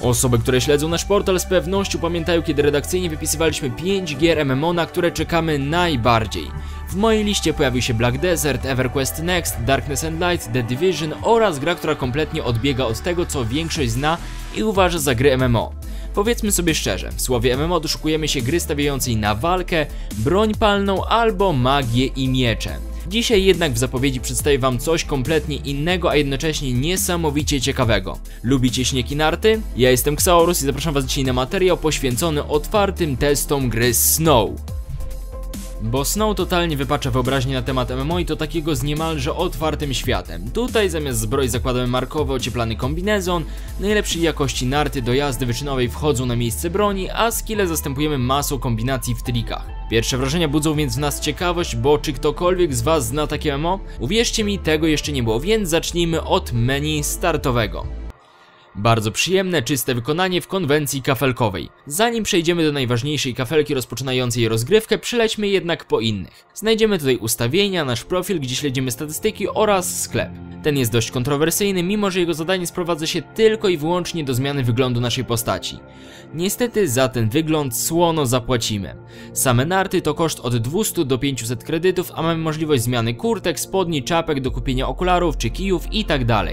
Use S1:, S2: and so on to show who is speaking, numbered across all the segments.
S1: Osoby, które śledzą nasz portal z pewnością pamiętają, kiedy redakcyjnie wypisywaliśmy 5 gier MMO, na które czekamy najbardziej. W mojej liście pojawił się Black Desert, EverQuest Next, Darkness and Light, The Division oraz gra, która kompletnie odbiega od tego, co większość zna i uważa za gry MMO. Powiedzmy sobie szczerze, w słowie MMO doszukujemy się gry stawiającej na walkę, broń palną albo magię i miecze. Dzisiaj jednak w zapowiedzi przedstawię wam coś kompletnie innego, a jednocześnie niesamowicie ciekawego. Lubicie śniegi narty? Ja jestem Xaurus i zapraszam was dzisiaj na materiał poświęcony otwartym testom gry Snow. Bo Snow totalnie wypacza wyobraźnię na temat MMO i to takiego z niemalże otwartym światem. Tutaj zamiast zbroi zakładamy markowy ocieplany kombinezon, najlepszej jakości narty do jazdy wyczynowej wchodzą na miejsce broni, a skille zastępujemy masą kombinacji w trikach. Pierwsze wrażenia budzą więc w nas ciekawość, bo czy ktokolwiek z was zna takie MMO? Uwierzcie mi, tego jeszcze nie było, więc zacznijmy od menu startowego. Bardzo przyjemne, czyste wykonanie w konwencji kafelkowej. Zanim przejdziemy do najważniejszej kafelki rozpoczynającej rozgrywkę, przelećmy jednak po innych. Znajdziemy tutaj ustawienia, nasz profil, gdzie śledzimy statystyki oraz sklep. Ten jest dość kontrowersyjny, mimo że jego zadanie sprowadza się tylko i wyłącznie do zmiany wyglądu naszej postaci. Niestety za ten wygląd słono zapłacimy. Same narty to koszt od 200 do 500 kredytów, a mamy możliwość zmiany kurtek, spodni, czapek do kupienia okularów czy kijów itd.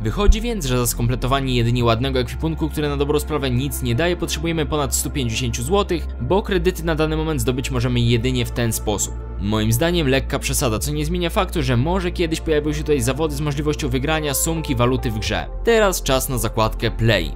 S1: Wychodzi więc, że za skompletowanie jedynie ładnego ekwipunku, który na dobrą sprawę nic nie daje, potrzebujemy ponad 150 zł, bo kredyty na dany moment zdobyć możemy jedynie w ten sposób. Moim zdaniem lekka przesada, co nie zmienia faktu, że może kiedyś pojawią się tutaj zawody z możliwością wygrania sumki waluty w grze. Teraz czas na zakładkę Play.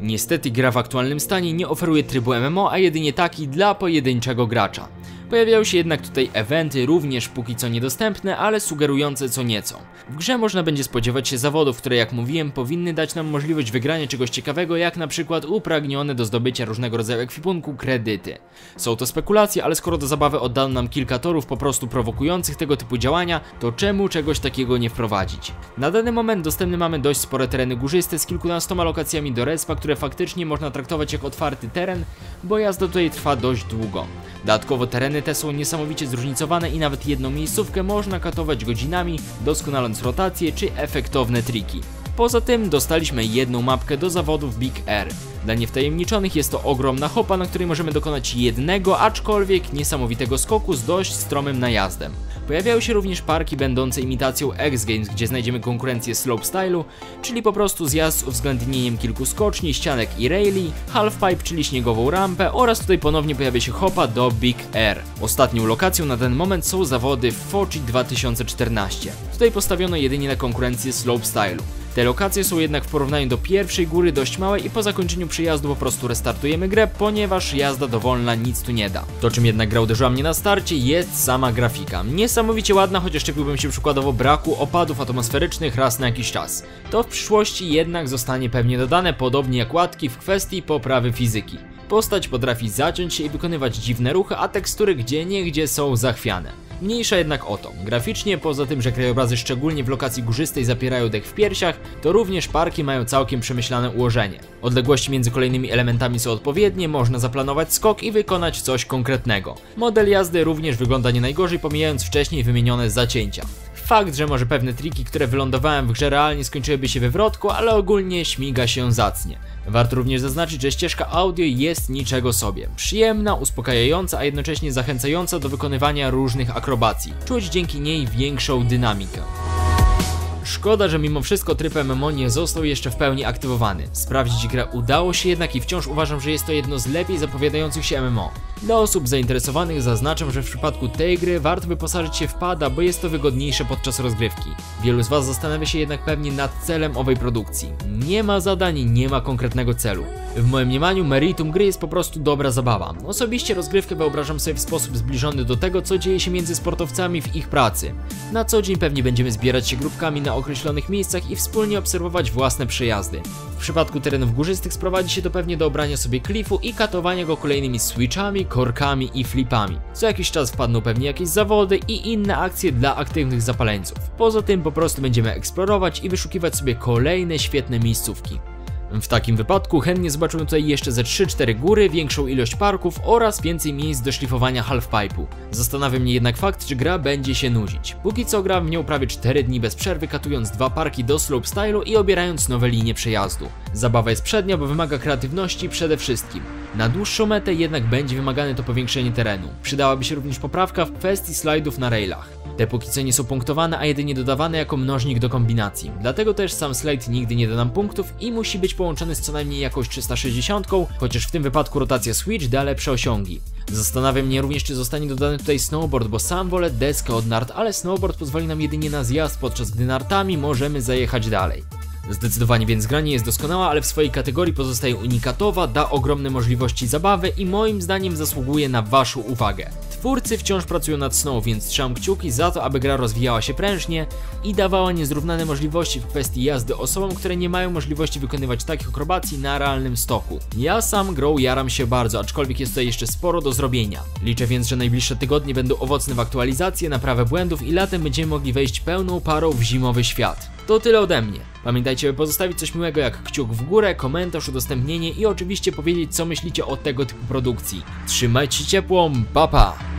S1: Niestety gra w aktualnym stanie nie oferuje trybu MMO, a jedynie taki dla pojedynczego gracza. Pojawiają się jednak tutaj eventy, również póki co niedostępne, ale sugerujące co nieco. W grze można będzie spodziewać się zawodów, które jak mówiłem powinny dać nam możliwość wygrania czegoś ciekawego, jak na przykład upragnione do zdobycia różnego rodzaju ekwipunku kredyty. Są to spekulacje, ale skoro do zabawy oddano nam kilka torów po prostu prowokujących tego typu działania, to czemu czegoś takiego nie wprowadzić? Na dany moment dostępne mamy dość spore tereny górzyste z kilkunastoma lokacjami do respa, które faktycznie można traktować jak otwarty teren, bo jazda tutaj trwa dość długo. Dodatkowo tereny te są niesamowicie zróżnicowane i nawet jedną miejscówkę można katować godzinami, doskonaląc rotacje czy efektowne triki. Poza tym dostaliśmy jedną mapkę do zawodów Big Air. Dla niewtajemniczonych jest to ogromna hopa, na której możemy dokonać jednego, aczkolwiek niesamowitego skoku z dość stromym najazdem. Pojawiają się również parki będące imitacją X Games, gdzie znajdziemy konkurencję slopestyle'u, czyli po prostu zjazd z uwzględnieniem kilku skoczni, ścianek i raili, halfpipe, czyli śniegową rampę oraz tutaj ponownie pojawia się hopa do Big Air. Ostatnią lokacją na ten moment są zawody w Foci 2014. Tutaj postawiono jedynie na konkurencję slopestyle'u. Te lokacje są jednak w porównaniu do pierwszej góry dość małe i po zakończeniu przejazdu po prostu restartujemy grę, ponieważ jazda dowolna nic tu nie da. To czym jednak gra uderzyła mnie na starcie jest sama grafika. Niesamowicie ładna, chociaż czepiłbym się przykładowo braku opadów atmosferycznych raz na jakiś czas. To w przyszłości jednak zostanie pewnie dodane, podobnie jak łatki w kwestii poprawy fizyki. Postać potrafi zaciąć się i wykonywać dziwne ruchy, a tekstury gdzie niegdzie są zachwiane. Mniejsza jednak o to. Graficznie, poza tym, że krajobrazy szczególnie w lokacji górzystej zapierają dech w piersiach, to również parki mają całkiem przemyślane ułożenie. Odległości między kolejnymi elementami są odpowiednie, można zaplanować skok i wykonać coś konkretnego. Model jazdy również wygląda nie najgorzej, pomijając wcześniej wymienione zacięcia. Fakt, że może pewne triki, które wylądowałem w grze realnie skończyłyby się wywrotku, ale ogólnie śmiga się zacnie. Warto również zaznaczyć, że ścieżka audio jest niczego sobie. Przyjemna, uspokajająca, a jednocześnie zachęcająca do wykonywania różnych akrobacji. Czuć dzięki niej większą dynamikę. Szkoda, że mimo wszystko tryb MMO nie został jeszcze w pełni aktywowany. Sprawdzić grę udało się jednak i wciąż uważam, że jest to jedno z lepiej zapowiadających się MMO. Dla osób zainteresowanych zaznaczam, że w przypadku tej gry warto wyposażyć się w pada, bo jest to wygodniejsze podczas rozgrywki. Wielu z Was zastanawia się jednak pewnie nad celem owej produkcji. Nie ma zadań, nie ma konkretnego celu. W moim mniemaniu meritum gry jest po prostu dobra zabawa. Osobiście rozgrywkę wyobrażam sobie w sposób zbliżony do tego, co dzieje się między sportowcami w ich pracy. Na co dzień pewnie będziemy zbierać się grupkami na określonych miejscach i wspólnie obserwować własne przejazdy. W przypadku terenów górzystych sprowadzi się to pewnie do obrania sobie klifu i katowania go kolejnymi switchami, korkami i flipami. Co jakiś czas wpadną pewnie jakieś zawody i inne akcje dla aktywnych zapaleńców. Poza tym po prostu będziemy eksplorować i wyszukiwać sobie kolejne świetne miejscówki. W takim wypadku chętnie zobaczę tutaj jeszcze ze 3-4 góry, większą ilość parków oraz więcej miejsc do szlifowania halfpipe'u. Zastanawia mnie jednak fakt, czy gra będzie się nudzić. Póki co gram w nią prawie 4 dni bez przerwy, katując dwa parki do slopestyle'u i obierając nowe linie przejazdu. Zabawa jest przednia, bo wymaga kreatywności przede wszystkim. Na dłuższą metę jednak będzie wymagane to powiększenie terenu. Przydałaby się również poprawka w kwestii slajdów na railach. Te póki co nie są punktowane, a jedynie dodawane jako mnożnik do kombinacji. Dlatego też sam slajd nigdy nie da nam punktów i musi być połączony z co najmniej jakąś 360, chociaż w tym wypadku rotacja Switch da lepsze osiągi. Zastanawia mnie również, czy zostanie dodany tutaj snowboard, bo sam wolę deskę od nart, ale snowboard pozwoli nam jedynie na zjazd, podczas gdy nartami możemy zajechać dalej. Zdecydowanie więc gra nie jest doskonała, ale w swojej kategorii pozostaje unikatowa, da ogromne możliwości zabawy i moim zdaniem zasługuje na Waszą uwagę. Twórcy wciąż pracują nad Snow, więc trzymam kciuki za to, aby gra rozwijała się prężnie i dawała niezrównane możliwości w kwestii jazdy osobom, które nie mają możliwości wykonywać takich akrobacji na realnym stoku. Ja sam grą jaram się bardzo, aczkolwiek jest tutaj jeszcze sporo do zrobienia. Liczę więc, że najbliższe tygodnie będą owocne w aktualizację, naprawę błędów i latem będziemy mogli wejść pełną parą w zimowy świat. To tyle ode mnie. Pamiętajcie, by pozostawić coś miłego jak kciuk w górę, komentarz, udostępnienie i oczywiście powiedzieć co myślicie o tego typu produkcji. Trzymajcie się ciepło, papa! Pa.